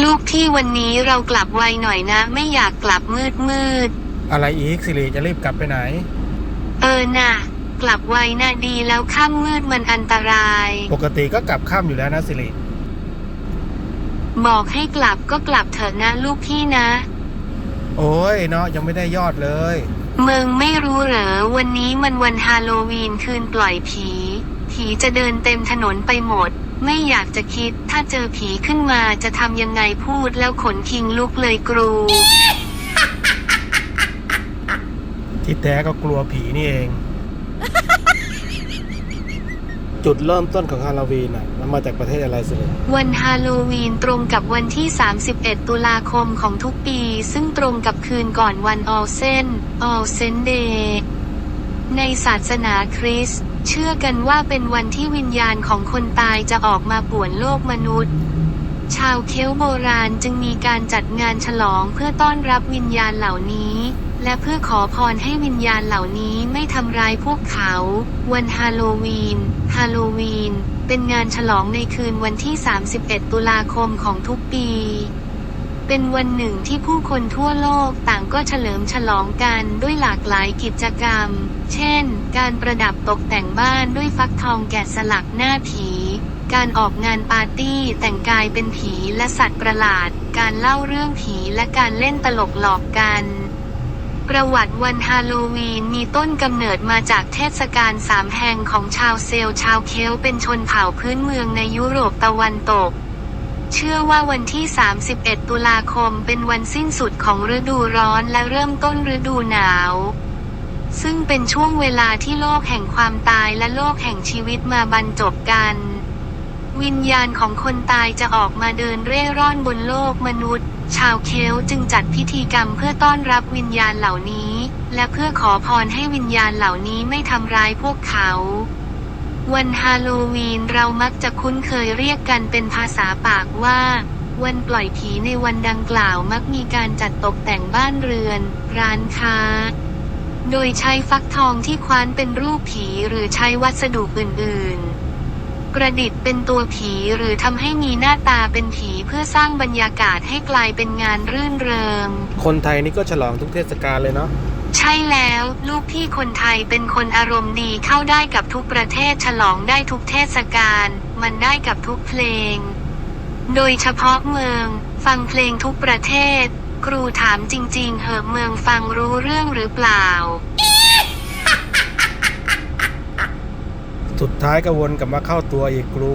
ลูกพี่วันนี้เรากลับไวหน่อยนะ ไม่อยากกลับมืดมืด อะไรอีกสิริจะรีบกลับไปไหนๆเออน่ะ กลับไวนะดีแล้วค่ำมืดมันอันตราย ปกติก็กลับค่ำอยู่แล้วนะสิริบอกให้กลับก็กลับเถอะนะลูกพี่นะ โอ้ยเนาะยังไม่ได้ยอดเลย มึงไม่รู้เหรอวันนี้มันวันฮาโลวีนคืนปล่อยผี ผีจะเดินเต็มถนนไปหมด ไม่อยากจะคิด ถ้าเจอผีขึ้นมาจะทำยังไงพูดแล้วขนคิงลุกเลยกรู ที่แท้ก็กลัวผีนี่เอง จุดเริ่มต้นของฮาโลวีนอะ มันมาจากประเทศอะไรสิริวันฮาโลวีนตรงกับวันที่ 31 ตุลาคมของทุกปี ซึ่งตรงกับคืนก่อนวันออเซนออเซนเดย์ในศาสนาคริสต์ เชื่อกันว่าเป็นวันที่วิญญาณของคนตายจะออกมาป่วนโลกมนุษย์ ชาวเคลโบราณจึงมีการจัดงานฉลองเพื่อต้อนรับวิญญาณเหล่านี้ และเพื่อขอพรให้วิญญาณเหล่านี้ไม่ทำร้ายพวกเขา วันฮาโลวีน ฮาโลวีน เป็นงานฉลองในคืนวันที่ 31 ตุลาคมของทุกปี เป็นวันหนึ่งที่ผู้คนทั่วโลกต่างก็เฉลิมฉลองกันด้วยหลากหลายกิจกรรม เช่น การประดับตกแต่งบ้านด้วยฟักทองแกะสลักหน้าผี การออกงานปาร์ตี้แต่งกายเป็นผีและสัตว์ประหลาด การเล่าเรื่องผีและการเล่นตลกหลอกกันประวัติวันฮาโลวีนมีต้นกำเนิดมาจากเทศกาลสามแห่งของชาวเซลชาวเคลเป็นชนเผ่าพื้นเมืองในยุโรปตะวันตก เชื่อว่าวันที่ 31 ตุลาคมเป็นวันสิ้นสุดของฤดูร้อนและเริ่มต้นฤดูหนาว ซึ่งเป็นช่วงเวลาที่โลกแห่งความตายและโลกแห่งชีวิตมาบรรจบกัน วิญญาณของคนตายจะออกมาเดินเร่ร่อนบนโลกมนุษย์ ชาวเคลจึงจัดพิธีกรรมเพื่อต้อนรับวิญญาณเหล่านี้ และเพื่อขอพรให้วิญญาณเหล่านี้ไม่ทำร้ายพวกเขา วันฮาโลวีนเรามักจะคุ้นเคยเรียกกันเป็นภาษาปากว่า วันปล่อยผีในวันดังกล่าวมักมีการจัดตกแต่งบ้านเรือน ร้านค้า โดยใช้ฟักทองที่คว้านเป็นรูปผีหรือใช้วัสดุอื่นๆ ประดิษฐ์เป็นตัวผีหรือทำให้มีหน้าตาเป็นผีเพื่อสร้างบรรยากาศให้กลายเป็นงานรื่นเริง คนไทยนี่ก็ฉลองทุกเทศกาลเลยเนาะ ใช่แล้ว ลูกพี่คนไทยเป็นคนอารมณ์ดีเข้าได้กับทุกประเทศฉลองได้ทุกเทศกาลมันได้กับทุกเพลง โดยเฉพาะเมือง ฟังเพลงทุกประเทศ ครูถามจริง ๆ เหอะเมืองฟังรู้เรื่องหรือเปล่า สุดท้ายก็วนกลับมาเข้าตัวอีกครู